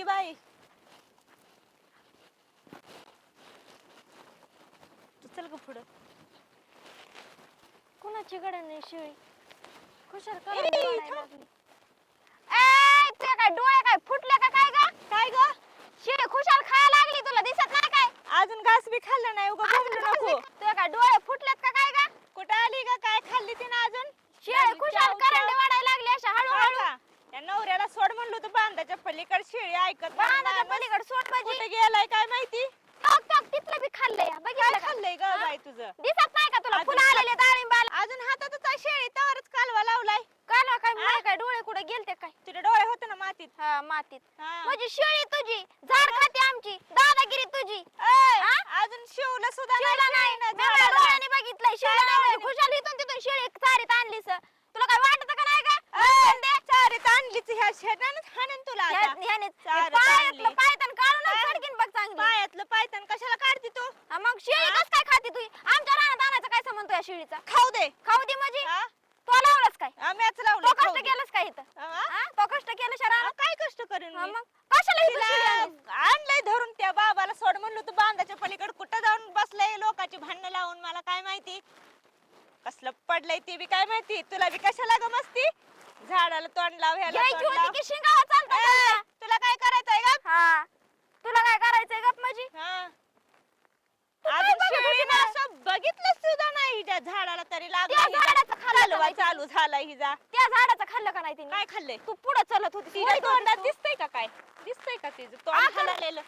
की बाई? तू चल ग पुढं. कुणाची गडण नाही शिळी? खुशाल ए, करायला थांब. लागली ए, ते काय डोळे काय फुटले का काय ग काय ग शिळी खुशाल खायला लागली तुला दिसत नाही काय अजून घास बी खाल्लं नाही उगा बोंबलू नको ते काय डोळे फुटलेत का काय ग कुठं आली का काय खाल्ली तिने अजून शिळी खुशाल चाव, करंडे चाव. वाढायला लागली अशा हा हळूहळू का? या नवऱ्याला सोड म्हणलो तू बांधाच्या पलीकडे शेळी ऐकत नाही. बांधाच्या माणूस पलीकडे सोड कुठे माझी गेलाय काय माहिती टॉक टॉक तिथलं बी खाल्लंय काय बघितलं का? खाल्लंय ग हा? बाई तुझं दिसत नाही का तुला अजून फुलं खा- आलेले डाळिंबाला अजून हातातच आहे शेळी त्यावरच कालवा लावलाय काला काय हा? माय काय डोळे कुठे गेलते काय तुझे डोळे होते ना मातीत हा मातीत हा. म्हणजे शेळी तुझी झाड खाते आमची दादागिरी तुझी ऐ, हा? शिवलं सुद्धा शिळीला नाही मी माझ्या. डोळ्याने बघितलंय शिळीला नाही म्हणजे खुशाल इथून तिथून शिळी चारीत आणलीस तुला काय वाटत का नाही का चारीत आणलीच ह्या शेणानं हाणन तुला आता. चारीत पायातलं. पायतन काढून? सडकीन बघ चांगली पायातलं पायतन कशाला काढते तू हा, मग शेळी? कस काय खाते तुझी आमच्या रानात आणायचा काय संबंध या शेळीचा खाऊ दे खाऊ दे म्हणजे हा? तो लावलास काय मॅच लावलं तो कष्ट. केलंस काय इथं हा? हा? तो कष्ट केलं शरा काय कष्ट करेन मी? मग कशाला इथं तिला? आणलंय धरून त्या बाबाला सोड म्हणलं तू बांधाच्या पलीकडे कुठं जाऊन बसलंय लोकांची भांडणं लावून मला काय माहिती कसलं पडलंय ते बी काय माहिती तुला बी कशाला ग मस्ती झाडाला तोंड लाव ह्याला घ्यायची तोंड होती लाव. की शिंगावा चालता ए, चालता. तुला काय करायचंय ग हा तुला काय करायचंय गप माझी हा. अजून शेळीनं मला? असं बघितलं सुद्धा नाही त्या झाडाला तरी त्या लागलं झाडाचं खाल्लं का हलवा नाही तिने? चालू झाला हिजा? त्या झाडाचं खाल्लं का नाही तिने? काय खाल्लंय? तू पुढे चलत होती तिच्या तोंडात. दिसतंय का काय? दिसतंय का तिचं? तोंड करायला?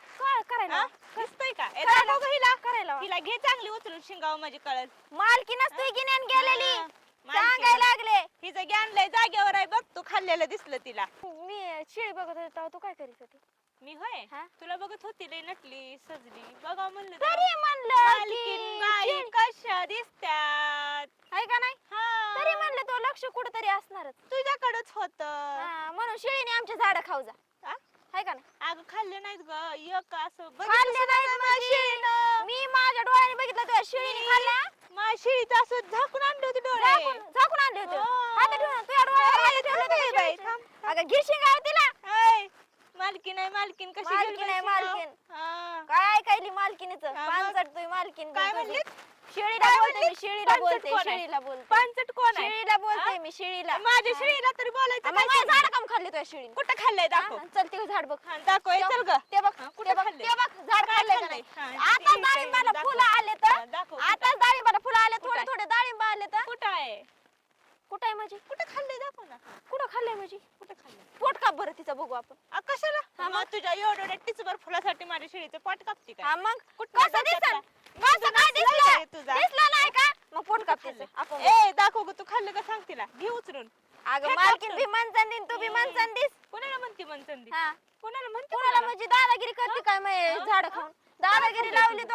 हा? दिसतंय का? ए, करायला- दाखव गं हिला. करायला हिला घे चांगली उचलून शिंगाव माझी कळल मालकी नसते गिन्यान गेलेली. हा. सांगायला लागले. हिचं ज्ञान लय जागेवर आहे बघ तू खाल्लेलं दिसलं तिला. मी शिळी बघत होते तेव्हा तू काय करीत होती? मी होय? हा? तुला बघत होती लय नटली सजली. बघा म्हणलं तरी. म्हणलं बाई कशा दिसत्यात. आहे का नाही? हा. तरी म्हणलं तो लक्ष कुठेतरी असणारच. तुझ्याकडच होत. हा, म्हणून शिळीने आमचे झाड खाऊ जा. आहे का नाही? अगं खाल्ले नाहीत ग. एक असं खाल्ले म्हणजे? मी माझ्या डोळ्याने बघितलं तुझ्या शिळीने शिळीचं असं झाकून आणले होते डोळे. झाकून झाकून आणले होते. हो. हातात ठेवून तुझ्या डोळ्यावर ए, हात ठेवले थांब होते ए, बाई, शिळीचे. थांब. अगं गिरशी गाव तिला. मालकीन आहे मालकीन कशी मालकीण गेली आहे? हा. काय ऐकायली मालकीनीच? पानसट तुझी मालकीन काय. म्हणली शिळीला काय बोलते मी? शिळीला बोलते? शिळीला बोलते पानसट कोण आहे शिळीला बोलते? मी शिळीला माझ्या. शिळीला तरी बोलायचं काय माझ्या? झाड काम खाल्ली तुझ्या शिळीने कुठं खाल्लंय दाखव चल ते झाड बघ दाखव चल ग ते बघ कुठं खाल्लंय? ते बघ झाड खाल्लंय का? नाही? आता डाळिंबाला. फुलं आले तर आता डाळिंबाला फुलं आले थोडे? थोडे डाळिंब आले तर कुठं आहे कुठं आहे माझी? कुठं खाल्लंय दाखव ना कुठं खाल्लंय माझी? कुठं खाल्लंय? पोट का बरं तिचं बघू आपण? आ, कशाला? हा, मग? तुझ्या एवढ्या टिचभर फुलासाठी माझ्या शिळीचं पोट कापते हा काय मग? कुठं कसं डोक्यातला? दिसन कसं काय नसलाय काय दिसलं तुझा? दिसलं नाही का? मग पोट. आपण ए दाखव ग तू खाल्लं का सांग तिला. घे उचलून. अगं हे मालकीन. बी दिन तू बी मनचन दिस कोणाला म्हणते मनचंदी हा. कोणाला म्हणते कोणाला कोणाला? म्हणजे दादागिरी करते काय मग झाड खाऊन? दादागिरी लावली? तू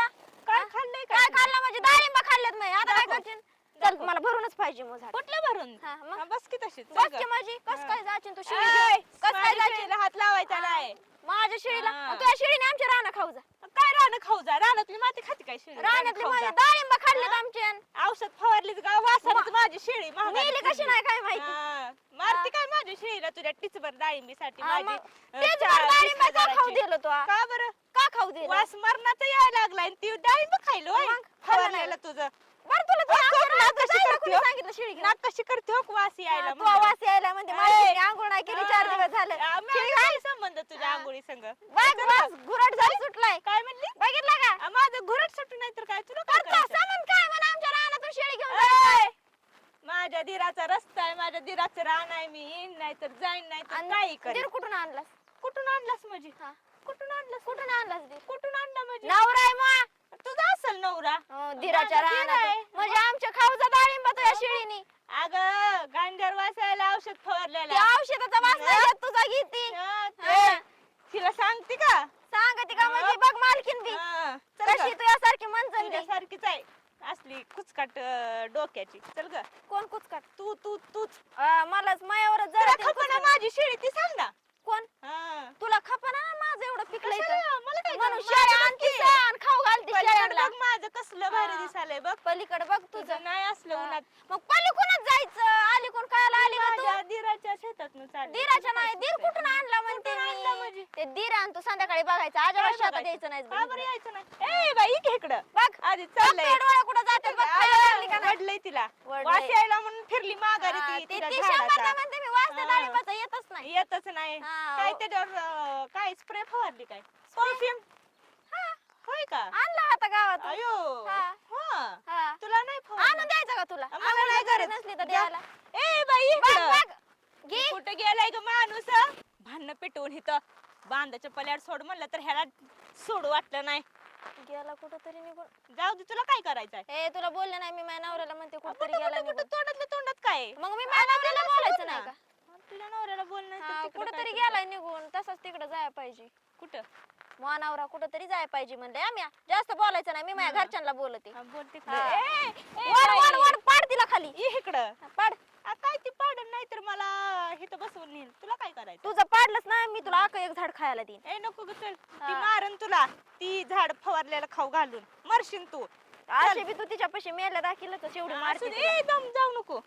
काय हा? खाल्लंय काय काय? खाल्लं म्हणजे डाळिंब खाल्लेत मग आता काय दाखव. करशील? चल मला भरूनच पाहिजे मग झाड. कुठलं भरून? हा, मग? हा, बस की तशीच बस की माझी. कस. काय जाशील तू शिळी? कस काय माझ्या शिळीला हात लावायचा नाही. माझ्या शिळीला? हा. तुझ्या शिळीने आमच्या राणा खाऊ जा. काय रानं खाऊ जा? रानातली माती खाते काय शिळी? रानातली खाऊ माझी जा. डाळिंब खाल्लेत हा? आमच्या औषध फवारलीच का वासानच माझी शिळी महागारी मेली कशी. नाही काय माहिती? हा, मारती काय माझी शिळीला तुझ्या टिचभर डाळिंबीसाठी? हा, माझी मग अं, तेच चार- बरं डाळिंब वीस का खाऊ हजाराची. दिलं तू? का बरं? का खाऊ दिलं? वास मरणाचा यायला लागलाय आणि ती डाळिंब खायलो. मग, खाल्लं फवारलेलं. तुझं बरं तुला तुला अगं, आमच्या नाक रानात कशी जायला करते कोणी हो? सांगितलं शिळी घेऊन? नाक कशी करते हो वास यायला तू म्हणलं. आवाज यायला म्हणजे माझी आंघोळ नाही केली चार दिवस झाले. मी काय संबंध तुझ्या. आंघोळी संग? बघ बस घुरट झाली सुटलाय. काय म्हणली? बघितलं का? आ, माझं घोरट सुटू नाही तर काय? तुला काय करतो करायचं? सामान काय म्हणा आमच्या रानातून शेळी घेऊन जायचं. माझ्या दिराचा रस्ता आहे माझ्या दिराचं रान आहे मी येईन नाही तर जाईन नाही तर आणि काही कर दीर कुठून आणलास? कुठून आणलास माझी हा. कुठून आणलास? कुठून आणलास दीर? कुठून आणला माझी नवरा आहे मग. तुझा असेल नवरा. अं, दिराच्या माझा दीर आहे. म्हणजे आमच्या खाऊचा डाळिंब तुझ्या शिळीनी. अगं गांजर वासायला औषध ते फवारलेलं औषधाचा वास नाही येत तुझा घेती हा, ते. हा. तिला सांगते का सांगते का. म्हणजे बग मालकीन बी हा, चल कशी ग. तुझ्यासारखी मनचंदी तुझ्यासारखीच आहे असली कुचकाट अं, डोक्याची चल ग कोण कुचकाट तू तू तूच अं, मलाच मायावरच तुला जरा खपना. माझी शिळी ती सांग ना कोण हा. तुला खपना माझं एवढं पिकलंय तर. कशाला? मला काय म्हणून गरज? शेळ्या माझं आणती नक्की. सण, खाऊ घालती पलीकडे शेळ्यांना बघ माझं कसलं भारी हा. दिसायलंय बघ पलीकडे बघ तुझं तुझं नाही असलं हा. उन्हात मग पलीकडूनच जायचं आली कोण कायला आली का तू माझ्या दिराच्या शेतात दिराच्या नाही दीर कुठून आणला म्हणते मी आणला म्हणजे ते दीर आणतो संध्याकाळी बघायचं आजोबा काय शेतात बघायचं? द्यायचं नाही का बरं यायचं नाही ए बाई इकडे इकडं बघ आधी चाललंय डोळा कुठं जाते बघ, खायला लागली का नाही? वडलंय तिला वडलंय. वास यायला म्हणून फिरली माघारी हा, ती ते तिला ती झाडाचा. शंभरदा म्हणते मी वाजते हा. डाळिंबाचं येतच नाही येतच नाही हा, काय ओ. त्याच्यावर अं, काय स्प्रे फवारली काय परफ्यूम हा, होय का आणला आता गावात अयो हा. हा हा. तुला नाही आणून फवारलं द्यायचं का तुला मला आणून नाही जर गरज. नसली तर जा. द्यायला ए बाई बघ इकडं. बघ घे कुठे गेलाय ग माणूस भांडण पेटवून इथं बांधाच्या पल्याड सोड म्हणलं तर ह्याला सोडू वाटलं नाही. गेला कुठं तरी निघून. जाऊ दे तुला काय करायचंय? ए तुला बोलले नाही मी माझ्या नवऱ्याला म्हणते कुठं तरी कुठं- गेला निघून. तोंडात काय आहे? मग मी माझ्या नवऱ्याला बोलायचं नाही का? तुला नवऱ्याला बोलणं हा, कुठं तरी. गेलाय निघून. तसंच तिकडे जायला पाहिजे. कुठं? मग नवरा कुठं तरी जायला पाहिजे म्हणले आम्ही जास्त बोलायचं नाही मी माझ्या. घरच्यांना बोलते. हा, बोल तिकडं. ए, ए, वर बाई. वर वर पाड तिला खाली. ये इकडं पाड आ, काय ती पाडन नाही तर मला इथं बसवून नेईल तुला काय करायचं तुझं पाडलंच ना मी तुला आक एक झाड खायला देईन. ए नको ग चल. ती हा. मारन तुला. ती झाड फवारलेलं खाऊ घालून. मरशील तू. असे बी तू तिच्या पैसे मेल्या दाखिलच एवढी असू मारते दे, तुला. ए, दम जाऊ नको.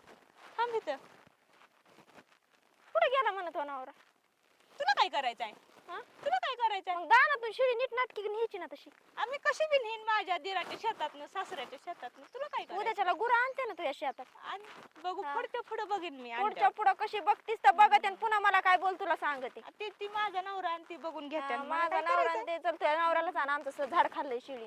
थांब इथं. कुठं गेला म्हणत हो नवरा? तुला काय करायचंय हा? तुला काय करायचंय मग दानातून शिडी नीट नाटकी न्यायची ना तशी. आम्ही कशी बी नेईन माझ्या दिराच्या शेतातनं सासऱ्याच्या शेतातनं. तुला काय करायचं? उद्याच्याला गुरं आणते ना तुझ्या शेतात. आणि बघू. पुढच्या पुढे बघेन मी पुढच्या. पुढं कशी बघतीस तर बघत आणि पुन्हा मला काय बोल तुला सांगते. ती ती माझा नवरा आणि ती बघून घेते माझा नवरा आणि ते चल तुझ्या नवऱ्याला सांग आमचं झाड खाल्लंय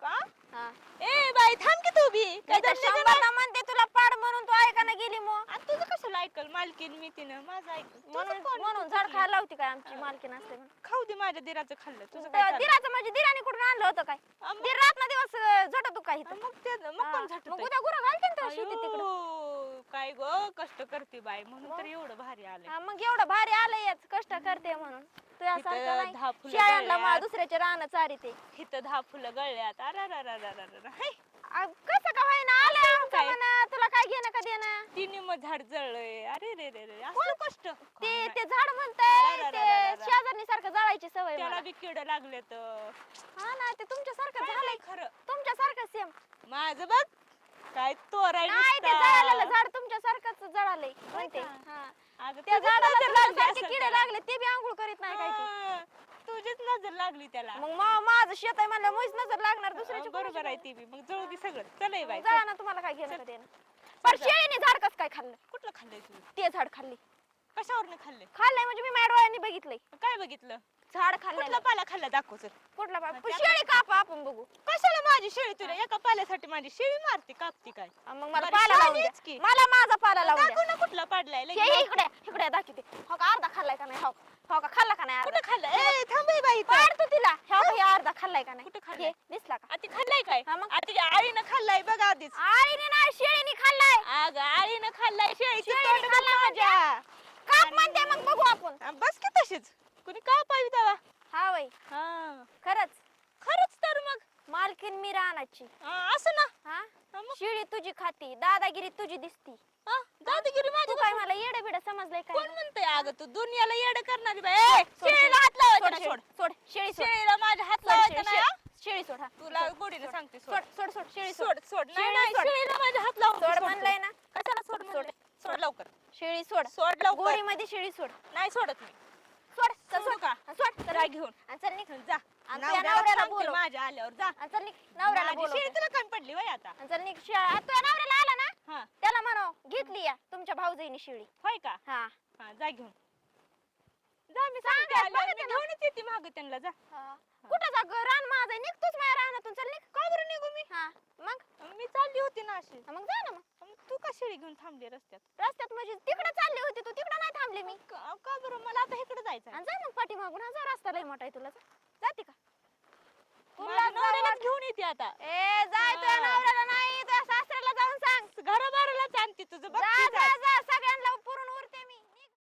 का? हा. ए बाई थांब की तू बी. काय म्हणते तुला पाड म्हणून तू ऐका ना गेली मग. आणि तुझं कसं ऐकल मालकीन मी तिनं माझं ऐकल. म्हणून? म्हणून झाड? खायला होती काय आमची मालकीन असते म्हणून. खाऊ दे माझ्या दिराचं खाल्लं. तुझं काय तर चाललंय? दिराचं म्हणजे दिराने कुठून आणलं होतं काय? मग- दीर रात ना दिवस अं, झटत तू काही मग ते मग झटतंय? मग उद्या गुरं घालते ना तुला शेतीत तिकडं. अयो, काय ग? कष्ट करते बाई म्हणून तर एवढं भारी आलंय. हा, मग एवढं भारी आलंय याच कष्ट करते म्हणून. तुझ्यासारखं इथं दहा नाही. फुलं शेळ्यांना गळल्यात. मा दुसऱ्याचे रान चारिते. इथं दहा फुलं गळल्यात. आ, कसं का होईना आलं आमचं काय? म्हणा. तुला काय घेणं का देणं? ती निम झाड जळलंय. अरे रे रे रे असलं कष्ट. ते ते झाड म्हणतंय. ते. शेजारणी सारखं जळायची सवय त्याला मला. बी किड लागले तर हा ना ते तुमच्यासारखं झालंय झालंय खरं तुमच्यासारखं सेम माझं बघ काय तोराय नाही ते जळालेलं झाड तुमच्यासारखंच जळालंय. म्हणते का? हा. अगं त्या तुझीच झाडाला नजर लागली तुझ्यासारखे असेल किडे त्याला. लागले ते बी आंघोळ करीत नाही काय ते. हा, तुझीच नजर लागली त्याला. मग मा- माझं शेत आहे म्हणलं मुळीच नजर लागणार दुसऱ्याची बरोबर आहे ती बी. मग जळू दे सगळं. चलय बाई जळा ना तुम्हाला काय घेणं देणं. पण. शेळीने झाड कसं काय खाल्लं? कुठलं खाल्लंय तू ते झाड खाल्ली. कशावरनं खाल्लंय? खाल्लंय म्हणजे मी माझ्या डोळ्यांनी बघितलंय. काय बघितलं? झाड कुठला खाल्लं पाला खाल्ला? दाखव चल. कुठला त्यात- शेळी कापा आपण बघू. कशाला माझी शेळी तुला एका पाल्यासाठी माझी शेळी मारते कापती काय? मग मला बरं, पाला लावून द्या. मला माझा पाला लावून दाखव द्या. ना कुठला पाडलाय लगेच हे-. इकडे इकडे दाखवते. हो का अर्धा खाल्लाय का नाही हो हो का खाल्ला का नाही अर्धा? कुठं खाल्लं ए थांब हे बाई इथं. पाड तू तिला हो का हे अर्धा खाल्लाय का नाही कुठं खाल्लाय? हे, दिसला का आती खाल्लाय काय हा मग? आती आईनं खाल्लाय बघ आधीच आईने नाही शेळीने खाल्लाय अग आईनं खाल्लाय शेळीचं शेळीने तोंड खाल्ला बघ म्हणजे? माझ्या. काप म्हणते मग बघू आपण आ, बस की तशीच कुणी का पाहिजे तेव्हा हा वय हा खरंच खरंच तर मग रानाची हा, असं ना? हा? हा, मग? शिळी तुझी खाती दादागिरी तुझी दिसती. हा, दादागिरी तू माझी काय मला येडे बिड समजलंय काय? कोण म्हणतंय अगं तू? दुनियाला येड करणारी बाई. ए, सोड, शेळीला सोड, हात लावायचा सोड, नाही, सोड. सोड शेळी सोड. शेळीला माझ्या हात सोड, लावायचा शेळी- नाही हा? शेळी सोड हा. तुला गोडीने सांगते सोड. सोड सोड सोड शेळी सोड. सोड सोड. नाही नाही, सोड. शेळीला माझ्या हात लावून सोड सोड म्हणलंय. ना? कशाला सोड सोड. म्हणलंय? सोड. लवकर. शेळी सोड. सोड लवकर. गोडी मध्ये शेळी सोड. नाही सोडत मी. सोड चल, सोडू. सोड का? हा, सोड चल. घेऊन. हा, चल निघ. जा. आणि तुझ्या नवऱ्याला नवऱ्याला सांगते बोलव. माझ्या आल्यावर जा. चल निघ नवऱ्याला माझी बोलव. शेळी तुला कमी पडली वय आता. चल निघ शे- तुझ्या नवऱ्याला आला ना? हा. त्याला म्हणो घेतली या तुमच्या भाऊजाईने शेळी. होय का? हा. हा जा घेऊन. जा मी सांग, सांगते बघा आल्यावर. मी त्याला. घेऊनच येते माग त्यांना जा. हा. कुठं जा ग? रान माझं आहे. निघतोच माझ्या रानातून. चल निघ. का बरं निघू मी? हा. मग? मी चालली होती ना अशी. मग जा ना मग. मग तू का शेळी घेऊन थांबली रस्त्यात? रस्त्यात म्हणजे तिकडे चालली होती तू. तिकडे नाही थांबली मी. का का बरं? मला आता इकडे जायचं आणि जा मग पाठीमागून. हा जा. रस्ता लय मोठा आहे तुला. जा. जाते का? घेऊन येते आता. ए जाय तुझ्या नवऱ्याला नाही तुझ्या सासऱ्याला जाऊन सांग. घराबाराला सांगते तुझं. बघ जा सगळ्यांना पुरून